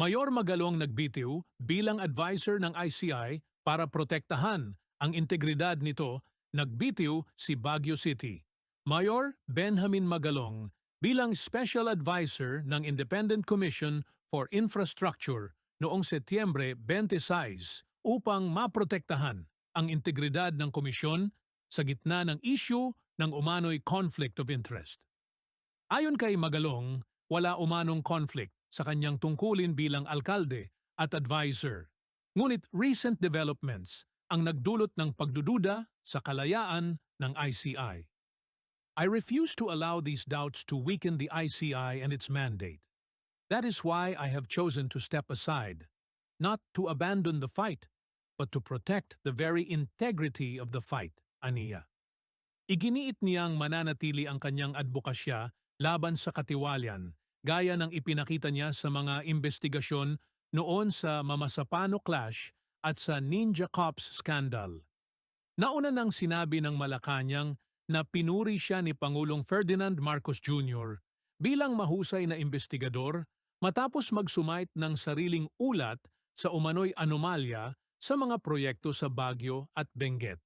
Mayor Magalong nagbitiw bilang advisor ng ICI para protektahan ang integridad nito, nagbitiw si Baguio City. Mayor Benjamin Magalong bilang special advisor ng Independent Commission for Infrastructure noong Setyembre 26 upang maprotektahan ang integridad ng komisyon sa gitna ng issue ng umano'y conflict of interest. Ayon kay Magalong, wala umanong conflict sa kanyang tungkulin bilang alkalde at advisor. Ngunit recent developments ang nagdulot ng pagdududa sa kalayaan ng ICI. I refuse to allow these doubts to weaken the ICI and its mandate. That is why I have chosen to step aside, not to abandon the fight, but to protect the very integrity of the fight, aniya. Iginiit niyang mananatili ang kanyang advokasya laban sa katiwalian, gaya ng ipinakita niya sa mga investigasyon noon sa Mamasapano Clash at sa Ninja Cops scandal. Nauna nang sinabi ng Malacanang na pinuri siya ni Pangulong Ferdinand Marcos Jr. bilang mahusay na investigador matapos magsumait ng sariling ulat sa umano'y anomalya sa mga proyekto sa Baguio at Benguet.